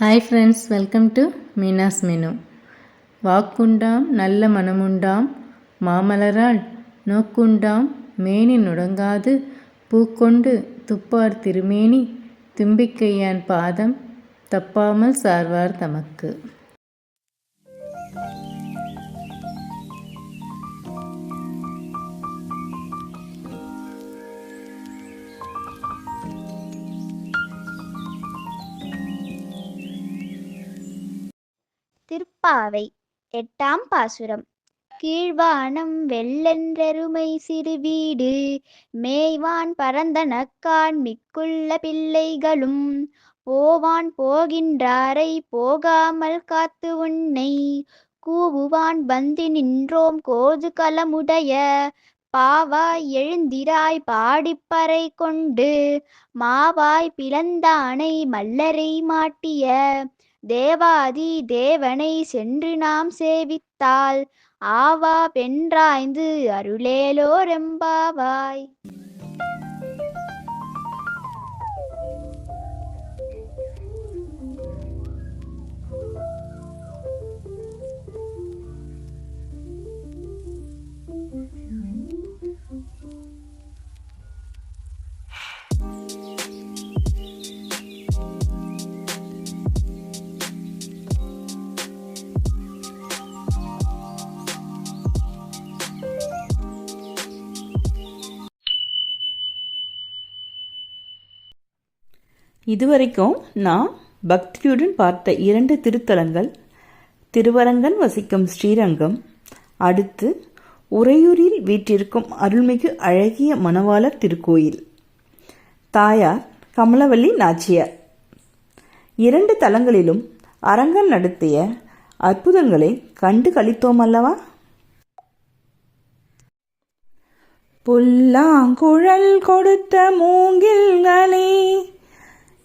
Hi friends welcome to Meena's menu வாக்குண்டாம் நல்ல மனமுண்டாம் மாமலரால் நோக்குண்டாம் மேனி நுடங்காது பூக்கொண்டு துப்பார் திருமேனி தும்பிக்கையான் பாதம் தப்பாமல் சார்வார் தமக்கு. பாவை. எட்டாம் பாசுரம். கீழ்வானம் வெள்ளென்றெருமை சிறு வீடு. மேய்வான் பரந்தனக்கான் மிக்குள்ள பிள்ளைகளும். போவான் போகின்றாரை போகாமல் காத்து உன்னை. கூவுவான் வந்து நின்றோம் கோது கலமுடைய பாவாய் எழுந்திராய் பாடிப்பறை கொண்டு. மாவாய் பிளந்தானை மல்லரை மாட்டிய. தேவாதி தேவனை சென்று நாம் சேவித்தால் ஆவா பென்றாய்ந்து அருளேலோரெம்பாவாய் இதுவரைக்கும் நான் பக்தியுடன் பார்த்த இரண்டு திருத்தலங்கள் திருவரங்கன் வசிக்கும் ஸ்ரீரங்கம் அடுத்து உறையூரில் வீற்றிருக்கும் அருள்மிகு அழகிய மணவாளர் திருக்கோயில். தாயார் கமலவல்லி நாச்சியார். இரண்டு தலங்களிலும் அரங்கன் நடத்திய அற்புதங்களை கண்டு கழித்தோம் அல்லவா புல்லாங்குழல் கொடுத்த மூங்கில்களே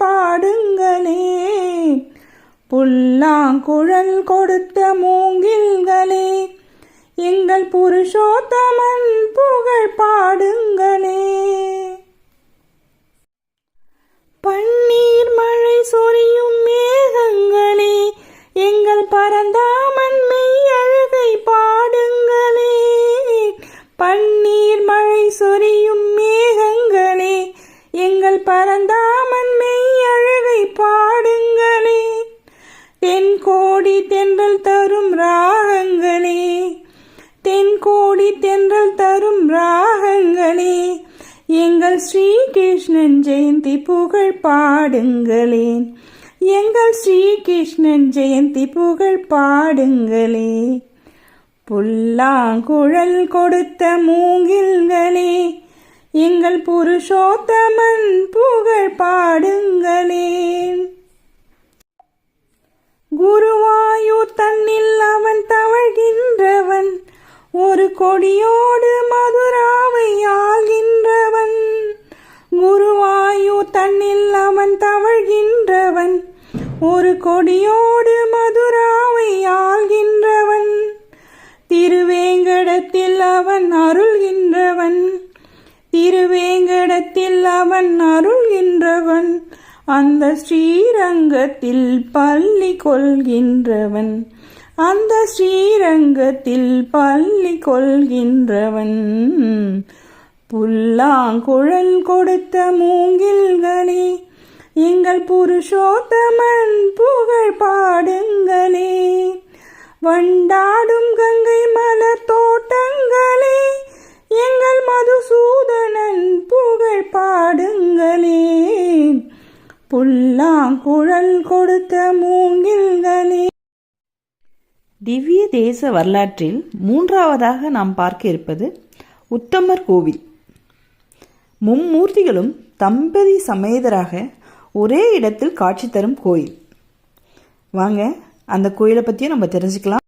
பாடுங்களே. புல்லாங்குழல் கொடுத்த மூங்கில்களே எங்கள் புருஷோத்தமன் புகழ் பாடுங்களே. பன்னீர் மழை சொரியும் மேகங்களே எங்கள் பரந்தாமன் ஜெயந்தி புகழ் பாடுங்களே. புல்லாங்குழல் கொடுத்த மூங்கில்களே எங்கள் புருஷோத்தமன் புகழ் பாடுங்களேன் குருவாயூர் தன்னில் அவன் தவழ்கின்றவன் ஒரு கொடியோடு மதுராவை ஆள்கின்றவன். குருவாயூர் தன்னில் அவன் தவழ்கின்றவன் ஒரு கொடியோடு மதுராவை ஆள்கின்றவன். திருவேங்கடத்தில் அவன் அருள்கின்றவன். திருவேங்கடத்தில் அவன் அருள்கின்றவன். அந்த ஸ்ரீரங்கத்தில் பள்ளி கொள்கின்றவன். அந்த ஸ்ரீரங்கத்தில் பள்ளி கொள்கின்றவன். புல்லாங்குழல் கொடுத்த மூங்கில்களே எங்கள் புருஷோத்தமன் புகழ் பாடுங்களே. வண்டாடும் கங்கை மலர் தோட்டங்களே எங்கள் மதுசூதனன் புகழ் பாடுங்களே. புல்லாங்குழல் கொடுத்த மூங்கில்களே. திவ்ய தேச வரலாற்றில் மூன்றாவதாக நாம் பார்க்க இருப்பது உத்தமர் கோவில். மும்மூர்த்திகளும் தம்பதி சமேதராக ஒரே இடத்தில் காட்சி தரும் கோயில். வாங்க அந்த கோயிலை பற்றியும் நம்ம தெரிஞ்சுக்கலாம்.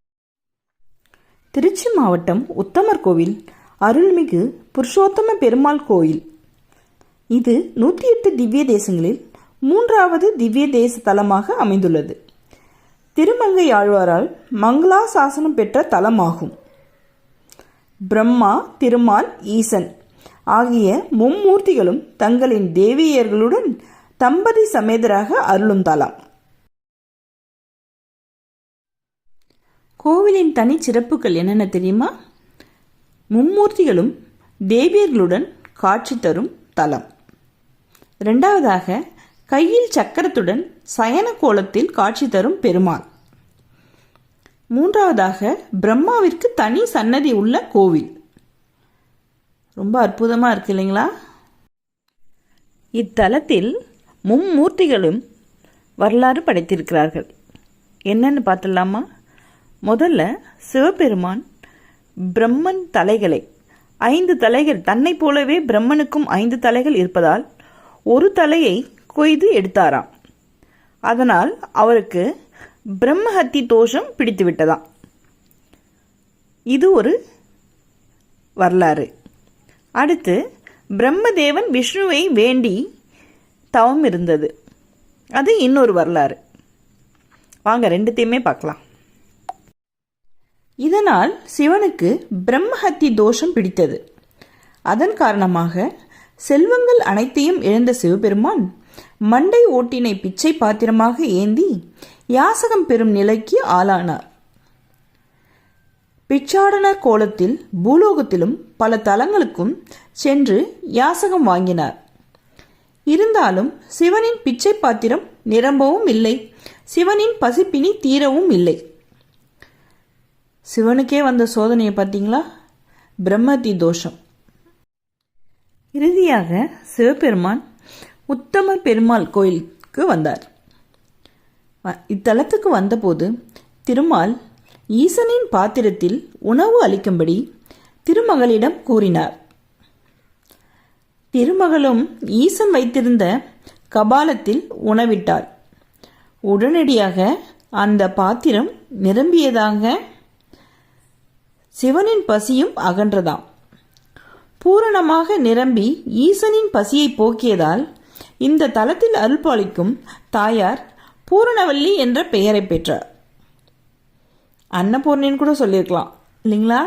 திருச்சி மாவட்டம் உத்தமர் கோவில் அருள்மிகு புருஷோத்தம பெருமாள் கோயில். இது நூற்றி எட்டு திவ்ய தேசங்களில் மூன்றாவது திவ்ய தேச தலமாக அமைந்துள்ளது. திருமங்கை ஆழ்வாரால் மங்களா சாசனம் பெற்ற தலமாகும். பிரம்மா திருமால் ஈசன் ஆகிய மும்மூர்த்திகளும் தங்களின் தேவியர்களுடன் தம்பதி சமேதராக அருளும் தலம் கோவிலின் தனி சிறப்புகள் என்னென்ன தெரியுமா? மும்மூர்த்திகளும் தேவியர்களுடன் காட்சி தரும் தலம். ரெண்டாவதாக கையில் சக்கரத்துடன் சயன கோலத்தில் காட்சி தரும் பெருமாள். மூன்றாவதாக பிரம்மாவிற்கு தனி சன்னதி உள்ள கோவில். ரொம்ப அற்புதமாக இருக்கு இல்லைங்களா? இத்தலத்தில் மும்மூர்த்திகளும் வரலாறு படைத்திருக்கிறார்கள். என்னன்னு பார்த்துடலாமா? முதல்ல சிவபெருமான் பிரம்மன் தலைகளை ஐந்து தலைகள் தன்னைப் போலவே பிரம்மனுக்கும் ஐந்து தலைகள் இருப்பதால் ஒரு தலையை கொய்து எடுத்தாராம். அதனால் அவருக்கு பிரம்மஹத்தி தோஷம் பிடித்து விட்டதாம். இது ஒரு வரலாறு. அடுத்து பிரம்மதேவன் விஷ்ணுவை வேண்டி தவம் இருந்தது. அது இன்னொரு வரலாறு. வாங்க ரெண்டுத்தையுமே பார்க்கலாம். இதனால் சிவனுக்கு பிரம்மஹத்தி தோஷம் பிடித்தது. அதன் காரணமாக செல்வங்கள் அனைத்தையும் இழந்த சிவபெருமான் மண்டை ஓட்டினை பிச்சை பாத்திரமாக ஏந்தி யாசகம் பெறும் நிலைக்கு ஆளானார். பிச்சாடனர் கோலத்தில் பூலோகத்திலும் பல தலங்களுக்கும் சென்று யாசகம் வாங்கினார். இருந்தாலும் சிவனின் பிச்சை பாத்திரம் நிரம்பவும் இல்லை. சிவனின் பசிப்பினி தீரவும் இல்லை. சிவனுக்கே வந்த சோதனையை பார்த்தீங்களா? பிரம்மதி தோஷம். இறுதியாக சிவபெருமான் உத்தம பெருமாள் கோயிலுக்கு வந்தார். இத்தலத்துக்கு வந்தபோது திருமால் ஈசனின் பாத்திரத்தில் உணவு அளிக்கும்படி திருமகளிடம் கூறினார். திருமகளும் ஈசன் வைத்திருந்த கபாலத்தில் உணவிட்டாள். உடனடியாக அந்த பாத்திரம் நிரம்பியதாக சிவனின் பசியும் அகன்றதாம். பூரணமாக நிரம்பி ஈசனின் பசியை போக்கியதால் இந்த தலத்தில் அருள்பாலிக்கும் தாயார் பூரணவல்லி என்ற பெயரை பெற்றார். அன்னபூர்ணின்னு கூட சொல்லியிருக்கலாம் இல்லைங்களா?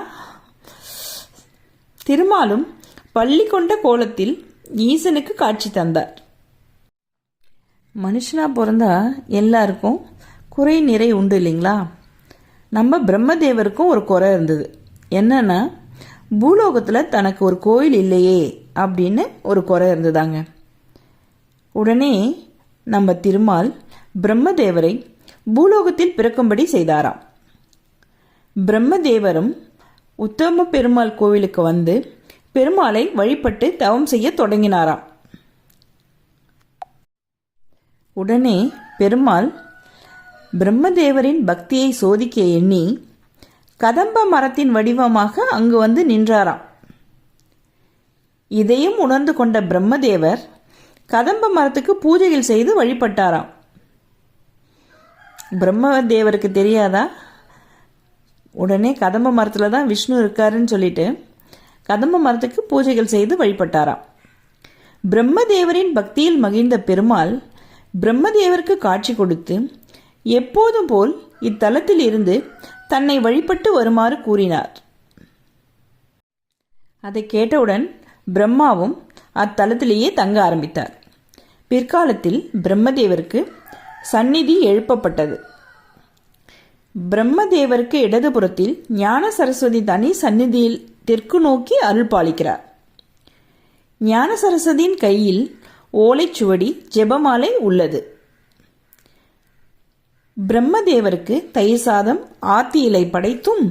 திருமாலும் பள்ளி கொண்ட கோலத்தில் ஈசனுக்கு காட்சி தந்தார். மனுஷனா பிறந்தா எல்லாருக்கும் குறை நிறை உண்டு இல்லைங்களா? நம்ம பிரம்மதேவருக்கும் ஒரு குறை இருந்தது. என்னன்னா பூலோகத்தில் தனக்கு ஒரு கோயில் இல்லையே அப்படின்னு ஒரு குறை இருந்ததாங்க. உடனே நம்ம திருமால் பிரம்மதேவரை பூலோகத்தில் பிறக்கும்படி செய்தாராம். பிரம்மதேவரும் உத்தம பெருமாள் கோவிலுக்கு வந்து பெருமாளை வழிபட்டு தவம் செய்ய தொடங்கினாராம். உடனே பெருமாள் பிரம்மதேவரின் பக்தியை சோதிக்க எண்ணி கதம்ப மரத்தின் வடிவமாக அங்கு வந்து நின்றாராம். இதையும் உணர்ந்து கொண்ட பிரம்மதேவர் கதம்ப மரத்துக்கு பூஜைகள் செய்து வழிபட்டாராம். பிரம்மதேவருக்கு தெரியாதா? உடனே கதம்ப மரத்தில் தான் விஷ்ணு இருக்காருன்னு சொல்லிட்டு கதம்ப மரத்துக்கு பூஜைகள் செய்து வழிபட்டாராம். பிரம்மதேவரின் பக்தியில் மகிழ்ந்த பெருமாள் பிரம்மதேவருக்கு காட்சி கொடுத்து எப்போதும் போல் இத்தலத்தில் இருந்து தன்னை வழிபட்டு வருமாறு கூறினார். அதை கேட்டவுடன் பிரம்மாவும் அத்தலத்திலேயே தங்க ஆரம்பித்தார். பிற்காலத்தில் பிரம்மதேவருக்கு சந்நிதி எழுப்பப்பட்டது. பிரம்மதேவருக்கு இடதுபுறத்தில் ஞான சரஸ்வதி தனி சந்நிதியில் தெற்கு நோக்கி அருள் பாலிக்கிறார். ஞான சரஸ்வதியின் கையில் ஓலைச்சுவடி ஜெபமாலை உள்ளது. பிரம்மதேவருக்கு தயிர் சாதம் ஆத்தி இலை படைத்தும்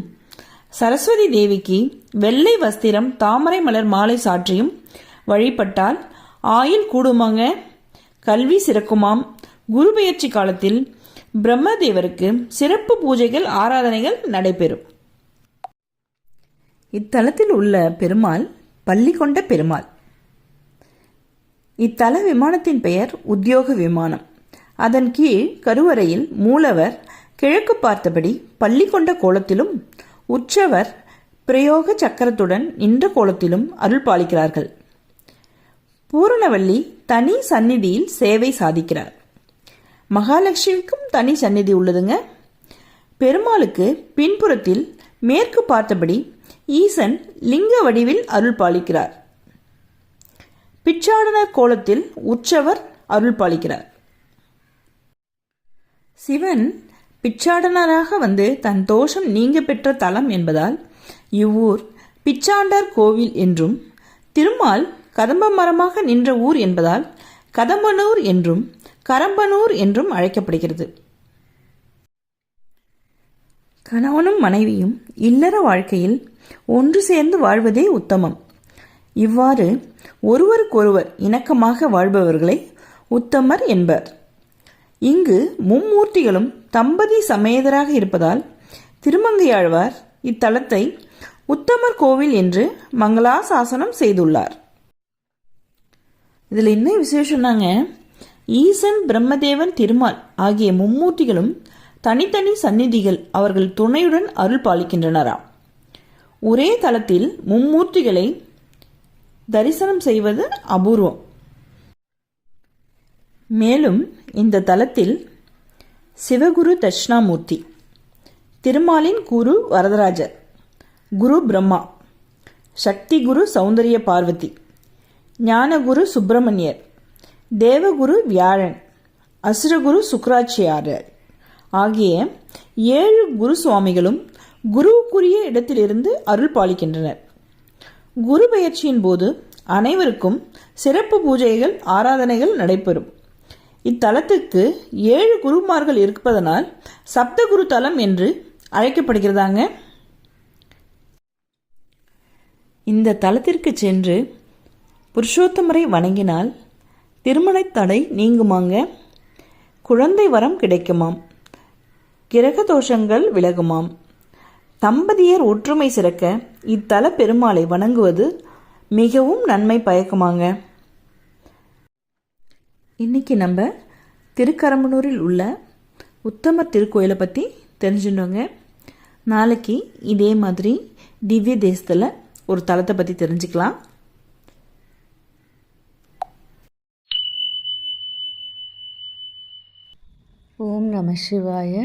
சரஸ்வதி தேவிக்கு வெள்ளை வஸ்திரம் தாமரை மலர் மாலை சாற்றியும் வழிபட்டால் ஆயுள் கூடுமாங்க? கல்வி சிறக்குமாம். குரு பெயர்ச்சி காலத்தில் பிரம்மதேவருக்கு சிறப்பு பூஜைகள் ஆராதனைகள் நடைபெறும். இத்தலத்தில் உள்ள பெருமாள் பள்ளி கொண்ட பெருமாள். இத்தல விமானத்தின் பெயர் உத்தியோக விமானம். அதன் கீழ் கருவறையில் மூலவர் கிழக்கு பார்த்தபடி பள்ளி கொண்ட கோலத்திலும் உற்சவர் பிரயோக சக்கரத்துடன் நின்ற கோலத்திலும் அருள் பாலிக்கிறார்கள். பூரணவல்லி தனி சந்நிதியில் சேவை சாதிக்கிறார். மகாலட்சுமிக்கும் தனி சந்நிதி உள்ளதுங்க. பெருமாளுக்கு பின்புறத்தில் மேற்கு பார்த்தபடி ஈசன் லிங்க வடிவில் அருள் பாலிக்கிறார் பிச்சாடனர் கோலத்தில் உற்சவர் அருள் பாலிக்கிறார் சிவன் பிச்சாடனராக வந்து தன் தோஷம் நீங்க பெற்ற தலம் என்பதால் இவ்வூர் பிச்சாண்டர் கோவில் என்றும் திருமால் கதம்ப மரமாக நின்ற ஊர் என்பதால் கதம்பனூர் என்றும் கரம்பனூர் என்றும் அழைக்கப்படுகிறது. கணவனும் மனைவியும் இல்லற வாழ்க்கையில் ஒன்று சேர்ந்து வாழ்வதே உத்தமம். இவ்வாறு ஒருவருக்கொருவர் இணக்கமாக வாழ்பவர்களை உத்தமர் என்பர். இங்கு மும்மூர்த்திகளும் தம்பதி சமேதராக இருப்பதால் திருமங்கையாழ்வார் இத்தலத்தை உத்தமர் கோவில் என்று மங்களாசாசனம் செய்துள்ளார். இதில் என்ன விசேஷம்னாங்க? ஈசன் பிரம்மதேவன் திருமால் ஆகிய மும்மூர்த்திகளும் தனித்தனி சந்நிதிகள் அவர்கள் துணையுடன் அருள் பாலிக்கின்றனராம் ஒரே தலத்தில் மும்மூர்த்திகளை தரிசனம் செய்வது அபூர்வம். மேலும் இந்த தலத்தில் சிவகுரு தட்சிணாமூர்த்தி திருமாலின் குரு வரதராஜர் குரு பிரம்மா சக்தி குரு சௌந்தரிய பார்வதி ஞானகுரு சுப்பிரமணியர் தேவகுரு வியாழன் அசுரகுரு சுக்கராச்சியாரர் ஆகிய ஏழு குரு சுவாமிகளும் குருவுக்குரிய இடத்திலிருந்து அருள் பாலிக்கின்றனர். குரு பயிற்சியின் போது அனைவருக்கும் சிறப்பு பூஜைகள் ஆராதனைகள் நடைபெறும். இத்தலத்துக்கு ஏழு குருமார்கள் இருப்பதனால் சப்தகுரு தலம் என்று அழைக்கப்படுகிறதாங்க. இந்த தலத்திற்கு சென்று புருஷோத்தமரை வணங்கினால் திருமண தடை நீங்குமாங்க? குழந்தை வரம் கிடைக்குமாம்? கிரக தோஷங்கள் விலகுமாம். தம்பதியர் ஒற்றுமை சிறக்க இத்தல பெருமாளை வணங்குவது மிகவும் நன்மை பயக்குமாங்க. இன்னைக்கு நம்ம திருக்கரம்பனூரில் உள்ள உத்தமர் திருக்கோயிலை பற்றி தெரிஞ்சுட்டோங்க நாளைக்கு இதே மாதிரி திவ்ய தேசத்தில் ஒரு தலத்தை பற்றி தெரிஞ்சுக்கலாம். ஓம் நம சிவாய.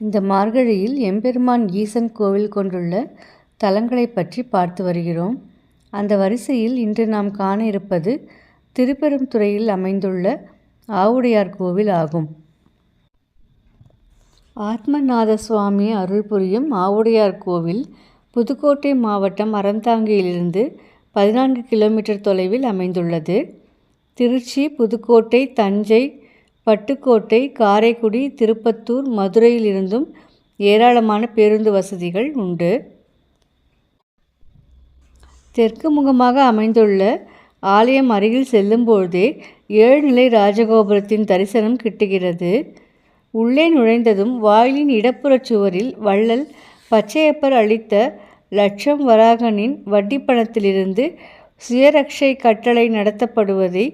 இந்த மார்கழியில் எம்பெருமான் ஈசன் கோவில் கொண்டுள்ள தலங்களை பற்றி பார்த்து வருகிறோம். அந்த வரிசையில் இன்று நாம் காண இருப்பது திருப்பெரும்துறையில் அமைந்துள்ள ஆவுடையார் கோவில் ஆகும். ஆத்மநாத சுவாமி அருள் புரியும் ஆவுடையார் கோவில் புதுக்கோட்டை மாவட்டம் அறந்தாங்கியிலிருந்து பதினான்கு கிலோமீட்டர் தொலைவில் அமைந்துள்ளது. திருச்சி புதுக்கோட்டை தஞ்சை பட்டுக்கோட்டை காரைக்குடி திருப்பத்தூர் மதுரையிலிருந்தும் ஏராளமான பேருந்து வசதிகள் உண்டு. தெற்கு முகமாக அமைந்துள்ள ஆலயம் அருகில் செல்லும்பொழுதே ஏழுநிலை ராஜகோபுரத்தின் தரிசனம் கிட்டுகிறது. உள்ளே நுழைந்ததும் வாயிலின் இடப்புறச் சுவரில் வள்ளல் பச்சையப்பர் அளித்த லட்சம் வராகனின் வட்டிப்பணத்திலிருந்து சுயரக்ஷை கட்டளை நடத்தப்படுவதை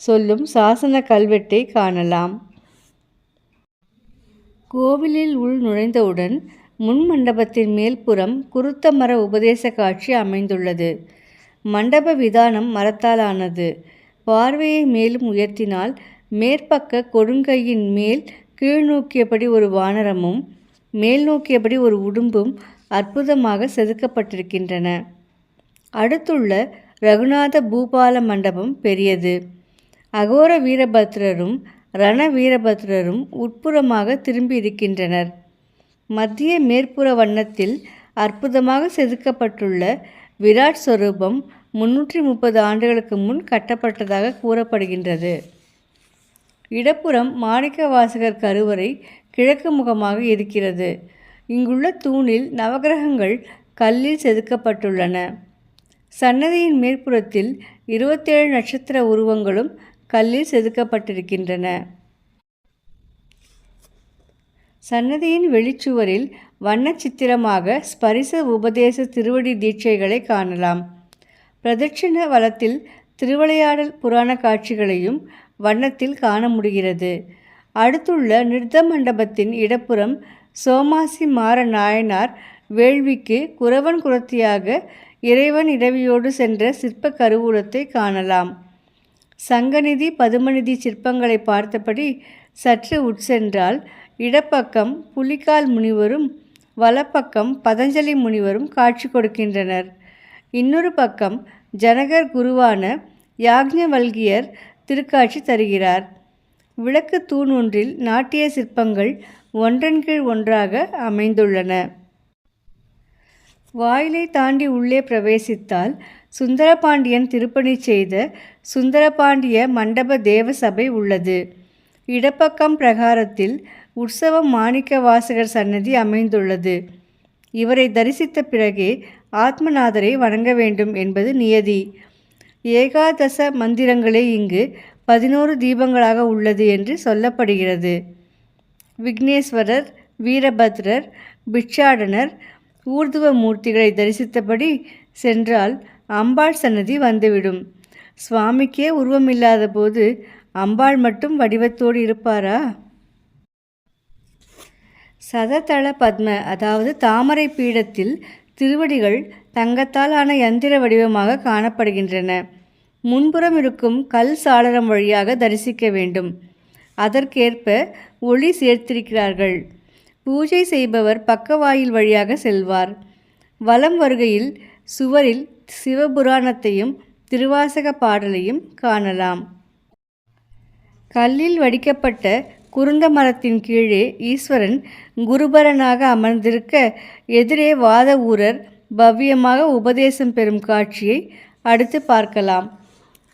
சொல்லும் சாசன கல்வெட்டை காணலாம். கோவிலில் உள் நுழைந்தவுடன் முன் மண்டபத்தின் மேல்புறம் குருத்த மர உபதேச காட்சி அமைந்துள்ளது. மண்டப விதானம் மரத்தாலானது. பார்வையை மேலும் உயர்த்தினால் மேற்பக்க கொடுங்கையின் மேல் கீழ்நோக்கியபடி ஒரு வானரமும் மேல் நோக்கியபடி ஒரு உடும்பும் அற்புதமாக செதுக்கப்பட்டிருக்கின்றன. அடுத்துள்ள ரகுநாத பூபால மண்டபம் பெரியது. அகோர வீரபத்ரரும் ரண வீரபத்ரரும் உட்புறமாக திரும்பி இருக்கின்றனர் மத்திய மேற்புற வண்ணத்தில் அற்புதமாக செதுக்கப்பட்டுள்ள விராட் ஸ்வரூபம் முன்னூற்றி முப்பது ஆண்டுகளுக்கு முன் கட்டப்பட்டதாக கூறப்படுகின்றது. இடப்புறம் மாணிக்க வாசகர் கருவறை கிழக்கு முகமாக இருக்கிறது. இங்குள்ள தூணில் நவகிரகங்கள் கல்லில் செதுக்கப்பட்டுள்ளன. சன்னதியின் மேற்புறத்தில் இருபத்தேழு நட்சத்திர உருவங்களும் கல்லில் செதுக்கப்பட்டிருக்கின்றன. சன்னதியின் வெளிச்சுவரில் வண்ணச்சித்திரமாக ஸ்பரிச உபதேச திருவடி தீட்சைகளை காணலாம். பிரதட்சிண வலத்தில் திருவிளையாடல் புராண காட்சிகளையும் வண்ணத்தில் காண முடிகிறது. அடுத்துள்ள நிறுத்த மண்டபத்தின் இடப்புறம் சோமாசி மாற நாயனார் வேள்விக்கு குறவன் குரத்தியாக இறைவன் இடவியோடு சென்ற சிற்ப கருவூலத்தை காணலாம். சங்கநிதி பதுமநிதி சிற்பங்களை பார்த்தபடி சற்று உட்சென்றால் இடப்பக்கம் புலிகால் முனிவரும் வலப்பக்கம் பதஞ்சலி முனிவரும் காட்சி கொடுக்கின்றனர். இன்னொரு பக்கம் ஜனகர் குருவான யாக்ஞவல்கியர் திருக்காட்சி தருகிறார். விளக்கு தூண் ஒன்றில் நாட்டிய சிற்பங்கள் ஒன்றன் கீழ் ஒன்றாக அமைந்துள்ளன. வாயிலை தாண்டி உள்ளே பிரவேசித்தால் சுந்தரபாண்டியன் திருப்பணி செய்த சுந்தரபாண்டிய மண்டப தேவசபை உள்ளது. இடப்பக்கம் பிரகாரத்தில் உற்சவம் மாணிக்க வாசகர் சன்னதி அமைந்துள்ளது. இவரை தரிசித்த பிறகே ஆத்மநாதரை வணங்க வேண்டும் என்பது நியதி. ஏகாதச மந்திரங்களே இங்கு பதினோரு தீபங்களாக உள்ளது என்று சொல்லப்படுகிறது. விக்னேஸ்வரர் வீரபத்ரர் பிட்சாடனர் ஊர்துவ மூர்த்திகளை தரிசித்தபடி சென்றால் அம்பாள் சன்னதி வந்துவிடும். சுவாமிக்கே உருவமில்லாத போது அம்பாள் மட்டும் வடிவத்தோடு இருப்பாரா? சததள பத்ம அதாவது தாமரை பீடத்தில் திருவடிகள் தங்கத்தால் ஆன யந்திர வடிவமாக காணப்படுகின்றன. முன்புறம் இருக்கும் கல் சாளரம் வழியாக தரிசிக்க வேண்டும். அதற்கேற்ப ஒளி சேர்த்திருக்கிறார்கள். பூஜை செய்பவர் பக்கவாயில் வழியாக செல்வார். வலம் வருகையில் சுவரில் சிவபுராணத்தையும் திருவாசக பாடலையும் காணலாம். கல்லில் வடிக்கப்பட்ட குருந்த மரத்தின் கீழே ஈஸ்வரன் குருபரனாக அமர்ந்திருக்க எதிரே வாத ஊரர் பவ்யமாக உபதேசம் பெறும் காட்சியை அடுத்து பார்க்கலாம்.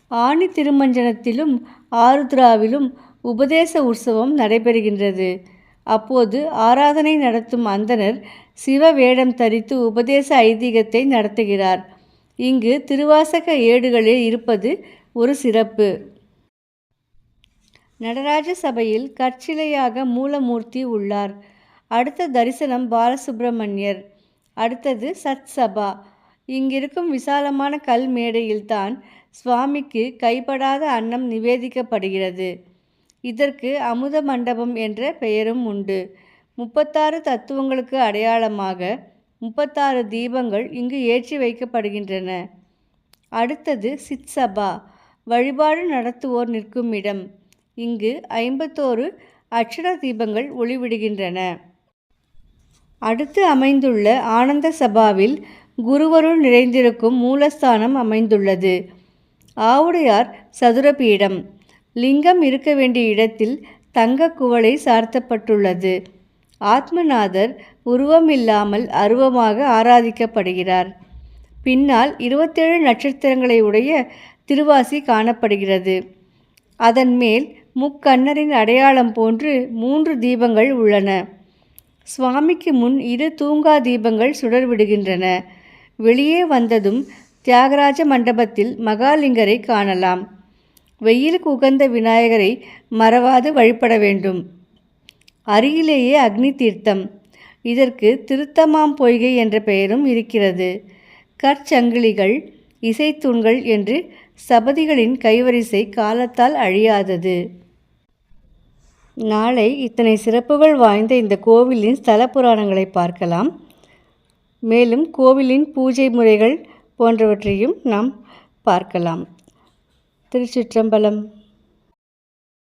ஆணி திருமஞ்சனத்திலும் ஆருத்ராவிலும் உபதேச உற்சவம் நடைபெறுகின்றது. அப்போது ஆராதனை நடத்தும் அந்தணர் சிவ வேடம் தரித்து உபதேச ஐதீகத்தை நடத்துகிறார். இங்கு திருவாசக ஏடுகளில் இருப்பது ஒரு சிறப்பு. நடராஜ சபையில் கற்சிலையாக மூலமூர்த்தி உள்ளார். அடுத்த தரிசனம் பாலசுப்பிரமணியர் அடுத்தது சத் சபா இங்கிருக்கும் விசாலமான கல் மேடையில்தான் சுவாமிக்கு கைப்படாத அன்னம் நிவேதிக்கப்படுகிறது. இதற்கு அமுத மண்டபம் என்ற பெயரும் உண்டு. முப்பத்தாறு தத்துவங்களுக்கு அடையாளமாக முப்பத்தாறு தீபங்கள் இங்கு ஏற்றி வைக்கப்படுகின்றன. அடுத்தது சித்சபா. வழிபாடு நடத்துவோர் நிற்கும் இடம். இங்கு ஐம்பத்தோரு அக்ஷர தீபங்கள் ஒளிவிடுகின்றன. அடுத்து அமைந்துள்ள ஆனந்த சபாவில் குருவருள் நிறைந்திருக்கும் மூலஸ்தானம் அமைந்துள்ளது. ஆவுடையார் சதுரபீடம். லிங்கம் இருக்க வேண்டிய இடத்தில் தங்க குவளை சார்த்தப்பட்டுள்ளது. ஆத்மநாதர் உருவமில்லாமல் அருவமாக ஆராதிக்கப்படுகிறார். பின்னால் இருபத்தேழு நட்சத்திரங்களை உடைய திருவாசி காணப்படுகிறது. அதன் மேல் முக்கண்ணரின் அடையாளம் போன்று மூன்று தீபங்கள் உள்ளன. சுவாமிக்கு முன் இரு தூங்கா தீபங்கள் சுடர் விடுகின்றன வெளியே வந்ததும் தியாகராஜ மண்டபத்தில் மகாலிங்கரை காணலாம். வெயிலுக்கு உகந்த விநாயகரை மறவாது வழிபட வேண்டும். அருகிலேயே அக்னி தீர்த்தம். இதற்கு திருத்தமாம் பொய்கை என்ற பெயரும் இருக்கிறது. கற்சங்கிலிகள் இசைத்தூண்கள் என்று சபதிகளின் கைவரிசை காலத்தால் அழியாதது. நாளை இத்தனை சிறப்புகள் வாய்ந்த இந்த கோவிலின் ஸ்தல புராணங்களை பார்க்கலாம். மேலும் கோவிலின் பூஜை முறைகள் போன்றவற்றையும் நாம் பார்க்கலாம். திருச்சிற்றம்பலம்.